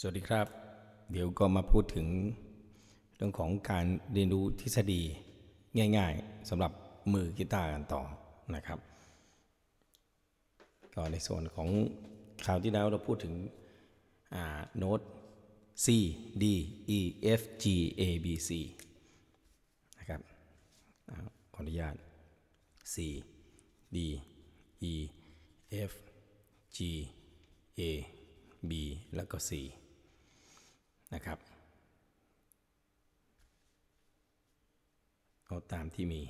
สวัสดีครับ เดี๋ยวก็มาพูดถึงเรื่องของการเรียนรู้ทฤษฎีง่าย ๆสำหรับมือกีตาร์กันต่อนะครับก็ในส่วนของคราวที่แล้วเราพูดถึงโน้ต C D E F G A B C นะครับขออนุญาต C D E F G A B แล้วก็ C นะครับเอาตามที่มี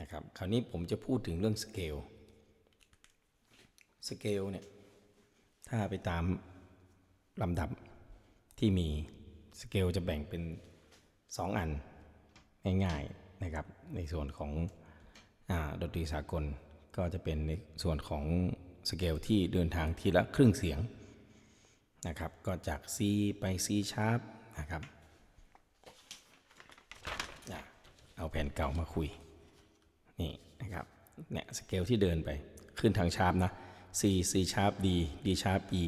นะครับคราวนี้ผมจะพูดถึงเรื่องสเกลสเกลเนี่ยถ้าไปตามลำดับที่มีสเกลจะแบ่งเป็น 2 อันง่ายๆนะครับในส่วนของอดนตรีสากลก็จะเป็นในส่วนของสเกลที่เดินทางทีละครึ่งเสียง นะครับ ก็จาก C ไป C sharp นะครับเอาแผ่นเก่ามาคุย นี่นะครับ เนี่ยสเกลที่เดินไป ขึ้นทางชาร์ปนะ C C sharp D D sharp E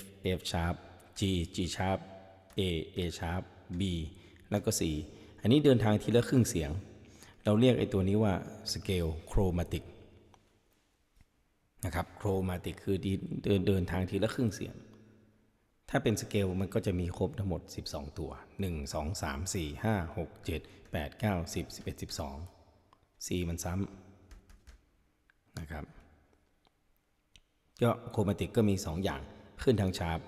F F sharp G G sharp A A sharp B แล้วก็ C อันนี้เดินทางทีละครึ่งเสียง เราเรียกไอ้ตัวนี้ว่าสเกลโครมาติกนะครับโครมาติกคือเดินเดินทางทีละครึ่งเสียง ถ้าเป็นสเกลมันก็จะมีครบทั้งหมด 12 ตัว 1 2 3 4 5 6 7 8 9 10 11 12 4 มันซ้ำนะครับก็โครมาติกก็มี 2 อย่างขึ้นทางชาร์ป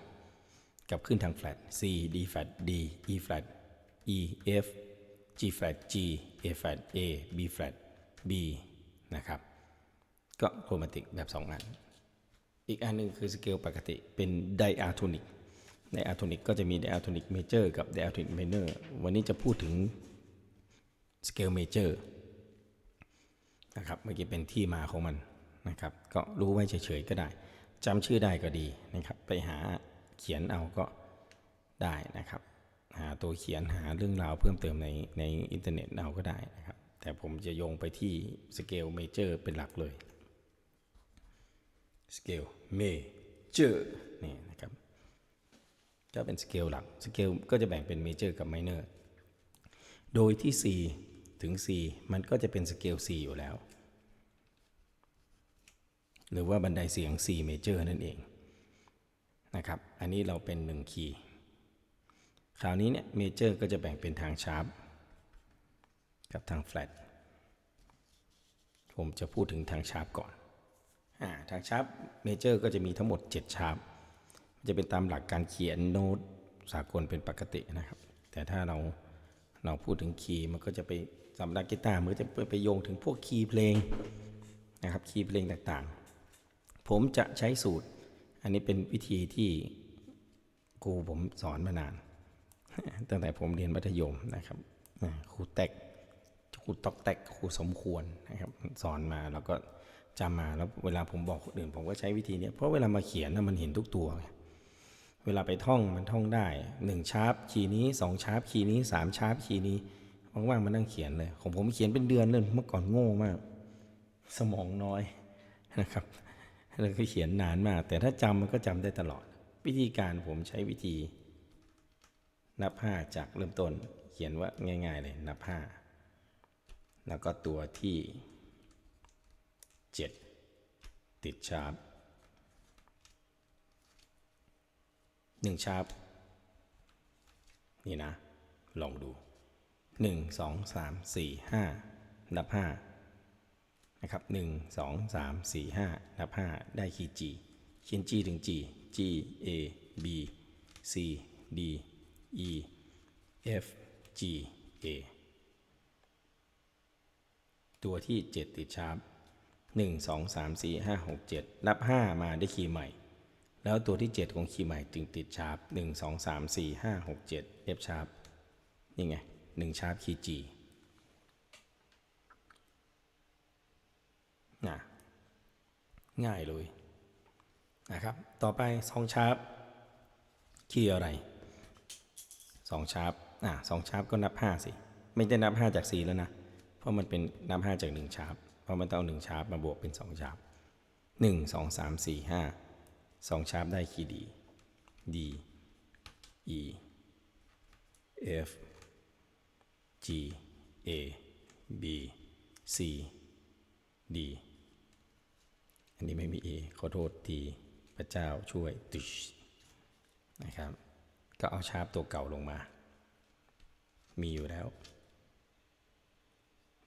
กับขึ้นทางแฟลต C D flat D E flat E F G flat G A flat A B flat B นะครับ ก็โครมาติกแบบ 2 อัน อีกอันหนึงคือสเกลปกติเป็นไดอะโทนิก ไดอะโทนิกก็จะมีไดอะโทนิกเมเจอร์กับไดอะโทนิกไมเนอร์วันนี้จะพูดถึงสเกลเมเจอร์นะครับเมื่อกี้เป็นที่มาของมันนะครับ ก็รู้ไว้เฉยๆก็ได้จำชื่อได้ก็ดีนะครับ ไปหาเขียนเอาก็ได้นะครับ หาตัวเขียนหาเรื่องราวเพิ่มเติมในในอินเทอร์เน็ตเอาก็ได้นะครับ แต่ผมจะโยงไปที่สเกลเมเจอร์เป็นหลักเลยสเกลเมเจอร์ ก็เป็นสเกลหลักสเกลก็จะแบ่งเป็นเมเจอร์กับไมเนอร์โดยที่ C ถึง C มันก็จะเป็นสเกล C อยู่แล้ว หรือว่าบันไดเสียง C เมเจอร์นั่นเองนะครับ อันนี้เราเป็น1คีย์คราวนี้เนี่ยเมเจอร์ก็จะแบ่งเป็นทางชาร์ปกับทางแฟลตผมจะพูดถึงทางชาร์ปก่อนอทางชาร์ปเมเจอร์ก็จะมีทั้งหมด 7 ชาร์ป จะเป็นตามหลักการเขียนโน้ตสากลเป็นปกตินะครับ แต่ถ้าเราเราพูดถึงคีย์มันก็จะไปสำหรับกีตาร์มันก็จะไปไปโยงถึงพวกคีย์เพลงนะครับคีย์เพลงต่างๆ ผมจะใช้สูตร อันนี้เป็นวิธีที่ครูผมสอนมานาน ตั้งแต่ผมเรียนมัธยมนะครับครูแตกครูตอกแตกครูสมควรนะครับสอนมาแล้วก็จำมาแล้วเวลาผมบอกคนอื่นผมก็ใช้วิธีนี้เพราะเวลามาเขียนนะมันเห็นทุกตัวไง เวลาไปท่องมันท่องได้หนึ่งชาร์ปคีย์นี้สองชาร์ปคีย์นี้สามชาร์ปคีย์นี้ว่างๆมานั่งเขียนเลยของผมเขียนเป็นเดือนเลยเมื่อก่อนโง่มาก สมองน้อยนะครับแล้วก็เขียนนานมาก แต่ถ้าจำมันก็จำได้ตลอด วิธีการผมใช้วิธี นับห้าจากเริ่มต้น เขียนว่าง่าย ๆ เลยนับห้าแล้วก็ตัวที่ 7 ติดชาร์ป หนึ่งชาร์ปนี่นะ ลองดู 1 2 3 4 5 นับ 5 นะครับ 1 2 3 4 5 นับ 5 ได้คีย์ G เขียน G ถึง G G A B C D E F G A ตัวที่ 7 ติดชาร์ป1 2 3 4 5 6 7 นับ 5 มาได้คีย์ใหม่ แล้วตัวที่ 7 ของคีย์ใหม่จึงติดชาร์ป1 2 3 4 5 6 7 F ชาร์ปนี่ไง1ชาร์ปคีย์ G นะง่ายเลยนะครับ ต่อไป2ชาร์ปคีย์อะไร2ชาร์ปอะ2ชาร์ปก็นับ 5 สิ ไม่ได้นับ 5 จาก 4 แล้วนะ เพราะมันเป็นนับ 5 จาก 1 ชาร์ปเพราะมันต้องเอา1ชาร์ปมาบวกเป็น 2 ชาร์ป1 2 3 4 5 สองชาร์ปได้คีย์ดี D E F G A B C D อันนี้ไม่มี A ขอโทษทีพระเจ้าช่วยติชนะครับ ก็เอาชาร์ปตัวเก่าลงมา มีอยู่แล้ว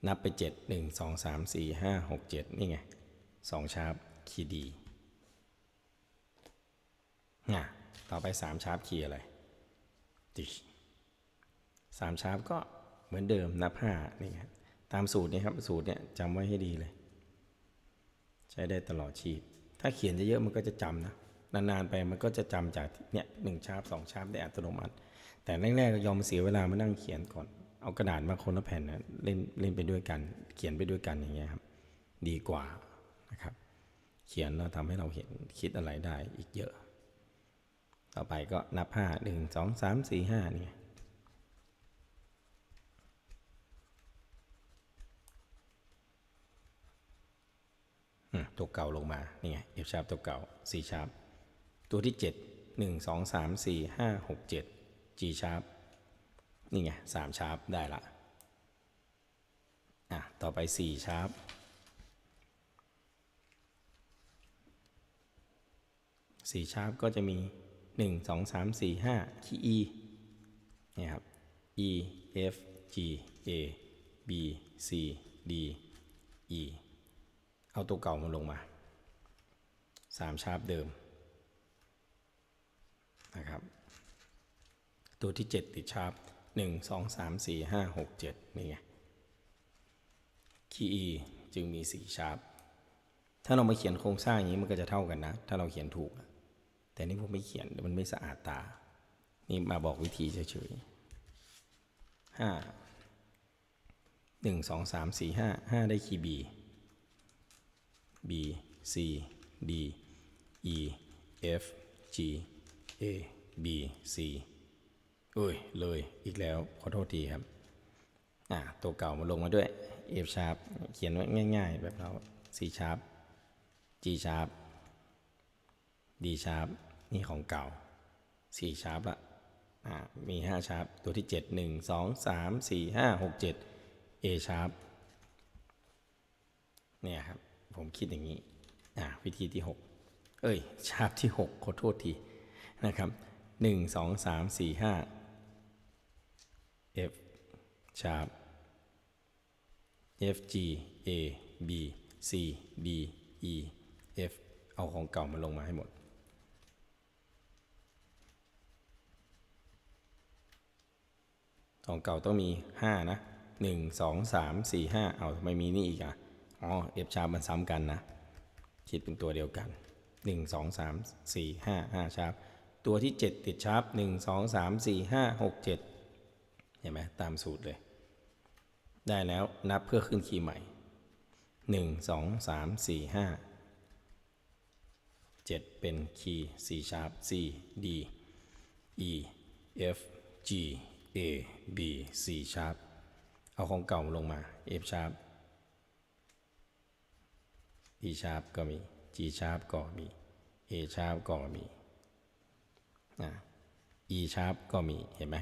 นับไปเจ็ดหนึ่งสองสามสี่ห้าหกเจ็ดนี่ไงสองชาร์ปคีย์ดี น่ะต่อไปสามชาร์ปคีย์อะไรติสามชาร์ปก็เหมือนเดิมนับห้านี่ไงตามสูตรนี้ครับสูตรเนี่ยจำไว้ให้ดีเลย ใช้ได้ตลอดชีพ ถ้าเขียนเยอะๆมันก็จะจำนะนานๆไปมันก็จะจำจากเนี่ยหนึ่งชาร์ปสองชาร์ปได้อัตโนมัติ แต่แรกๆก็ยอมเสียเวลามานั่งเขียนก่อน เอากระดาษมาคนละแผ่นนะเล่นเล่นไปด้วยกัน เขียนไปด้วยกันอย่างเงี้ยครับ ดีกว่านะครับ เขียนแล้วทำให้เราเห็นคิดอะไรได้อีกเยอะ ต่อไปก็นับห้าหนึ่งสองสามสี่ห้าเนี่ยตัวเก่าลงมา นี่ไง F sharp ตัวเก่า C sharp ตัวที่ 7 1 2 3 4 5 6 7 G sharp นี่ไง3 sharp ได้ละ อะ ต่อไป4 sharp 4 sharp ก็จะมี 1 2 3 4 5คีย์ E เนี่ยครับ E F G A B C D E เอาตัวเก่ามาลงมาสามชาร์ปเดิมนะครับ ตัวที่ 7 ติดชาร์ปหนึ่งสองสามสี่ห้าหกเจ็ดนี่ไงคีย์ E จึงมีสี่ชาร์ปถ้าเรามาเขียนโครงสร้างอย่างนี้มันก็จะเท่ากันนะ ถ้าเราเขียนถูกอะ แต่นี่ผมไม่เขียนมันไม่สะอาดตา นี่มาบอกวิธีเฉยๆห้าหนึ่งสองสามสี่ห้าห้าได้คีย์ B B C D E F G A B C เอ้ย เลยอีกแล้วขอโทษทีครับ อะตัวเก่ามาลงมาด้วย F sharp เขียนไว้ง่าย ๆ แบบเรา C sharp G sharp D sharp นี่ของเก่า C sharp ละอะมี5 sharp ตัวที่ 7 1 2 3 4 5 6 7 A sharp เนี่ยครับ ผมคิดอย่างนี้อ่าวิธีที่ 6 เอ้ย ชาร์ปที่ 6 ขอโทษทีนะครับ 1 2 3 4 5 F ชาร์ป F G A B C D E F เอาของเก่ามาลงมาให้หมด ของเก่าต้องมี 5 นะ 1 2 3 4 5 เอาทำไมมีนี่อีกอะ อ๋อ F ชาร์ปมันซ้ำกันนะ คิดเป็นตัวเดียวกัน 1 2 3 4 5 5ชาร์ปตัวที่ 7 ติดชาร์ป1 2 3 4 5 6 7 เห็นไหมตามสูตรเลย ได้แล้วนับเพื่อขึ้นคีย์ใหม่ 1 2 3 4 5 7 เป็นคีย์ C sharp C D E F G A B C sharp เอาของเก่าลงมา F sharp E sharp ก็มี G sharp ก็มี A sharp ก็มีนะ E sharp ก็มีเห็นไหม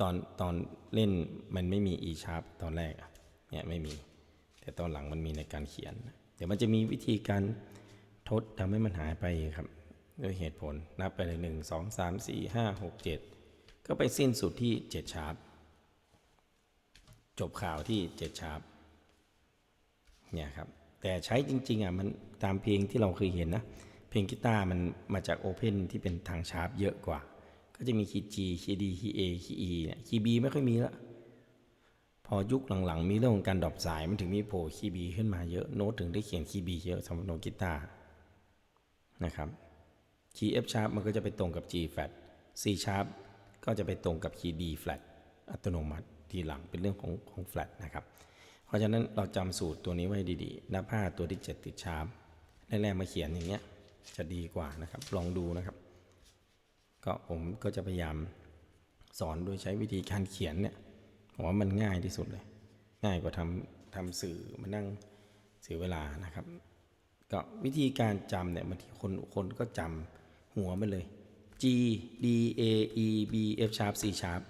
ตอนตอนเล่นมันไม่มี E sharp ตอนแรกเนี่ยไม่มี แต่ตอนหลังมันมีในการเขียน เดี๋ยวมันจะมีวิธีการทดทำให้มันหายไปครับ ด้วยเหตุผลนับไปเลยหนึ่งสองสามสี่ห้าหกเจ็ด ก็ไปสิ้นสุดที่เจ็ดชาร์ปจบข่าวที่เจ็ดชาร์ปเนี่ยครับ แต่ใช้จริงๆอะมันตามเพลงที่เราเคยเห็นนะ เพลงกีตาร์มันมาจากโอเพนที่เป็นทางชาร์ปเยอะกว่า ก็จะมีคีย์ G คีย์ D คีย์ A คีย์ E เนี่ยคีย์ B ไม่ค่อยมีละพอยุคหลังๆ มีเรื่องของการดรอปสายมันถึงมีโผล่คีย์ B ขึ้นมาเยอะโน้ตถึงได้เขียนคีย์ B เยอะสำหรับโน้ตกีตาร์นะครับคีย์ F sharp มันก็จะไปตรงกับ G flat C sharp ก็จะไปตรงกับคีย์ D flat อัตโนมัติทีหลังเป็นเรื่องของของ flat นะครับ เพราะฉะนั้นเราจำสูตรตัวนี้ไว้ดีๆนับห้าตัวที่ 7 ติดชาร์ปแรกๆมาเขียนอย่างเงี้ยจะดีกว่านะครับ ลองดูนะครับ ก็ผมก็จะพยายามสอนโดยใช้วิธีการเขียนเนี่ยผมว่ามันง่ายที่สุดเลย ง่ายกว่าทำทำสื่อมานั่งเสียเวลานะครับ ก็วิธีการจำเนี่ยบางทีคนคนก็จหัวมันเลย G D A E B F sharp C sharp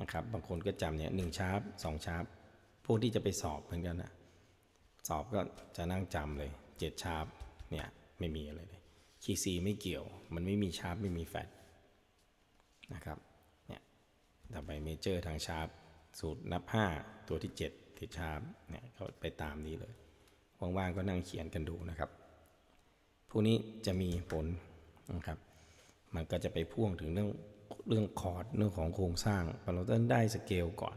นะครับ บางคนก็จำเนี่ยหนึ่งชาร์ปสองชาร์ปพวกที่จะไปสอบเหมือนกันนะสอบก็จะนั่งจำเลยเจ็ดชาร์ปเนี่ย ไม่มีอะไรเลยคีย์ซีไม่เกี่ยว มันไม่มีชาร์ปไม่มีแฟดนะครับเนี่ยต่อไปเมเจอร์ทางชาร์ปสูตรนับ 5 ตัวที่ 7 ที่ชาร์ปเนี่ยเขาไปตามนี้เลยว่างๆก็นั่งเขียนกันดูนะครับ พวกนี้จะมีผลนะครับ มันก็จะไปพ่วงถึงเรื่องเรื่องคอร์ดเรื่องของโครงสร้างพอเราต้องได้สเกลก่อน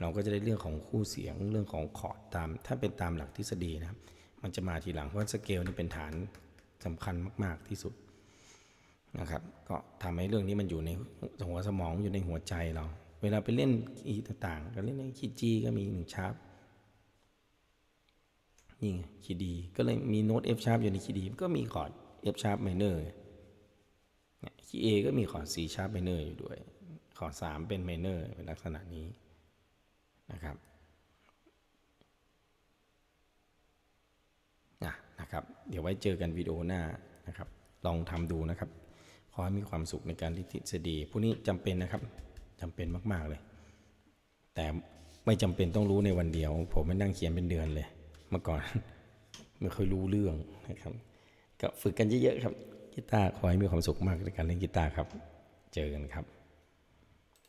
เราก็จะได้เรื่องของคู่เสียงเรื่องของคอร์ดตาม ถ้าเป็นตามหลักทฤษฎีนะครับ มันจะมาทีหลังเพราะสเกลนี่เป็นฐานสำคัญมาก ๆที่สุดนะครับ ก็ทำให้เรื่องนี้มันอยู่ในหัวสมองอยู่ในหัวใจเรา เวลาไปเล่นคีต่างๆก็เล่นในคีย์จีก็มีหนึ่งชาร์ปนี่ไงคีย์ดีก็เลยมีโน้ต F sharp อยู่ในคีย์ดีก็มีคอร์ด F sharp minor เนี่ยคีย์ A ก็มีคอร์ด C sharp minor อยู่ด้วย คอร์ด3เป็น minor เป็นลักษณะนี้นะครับนะนะครับ เดี๋ยวไว้เจอกันวิดีโอหน้านะครับ ลองทำดูนะครับ ขอให้มีความสุขในการที่ทฤษฎีพวกนี้จำเป็นนะครับจำเป็นมาก ๆ เลย แต่ไม่จำเป็นต้องรู้ในวันเดียว ผมไม่นั่งเขียนเป็นเดือนเลย เมื่อก่อน ไม่ค่อยรู้เรื่องนะครับ ก็ฝึกกันเยอะๆครับ กีตาร์ขอให้มีความสุขมากในการเล่นกีตาร์ครับ เจอกันครับ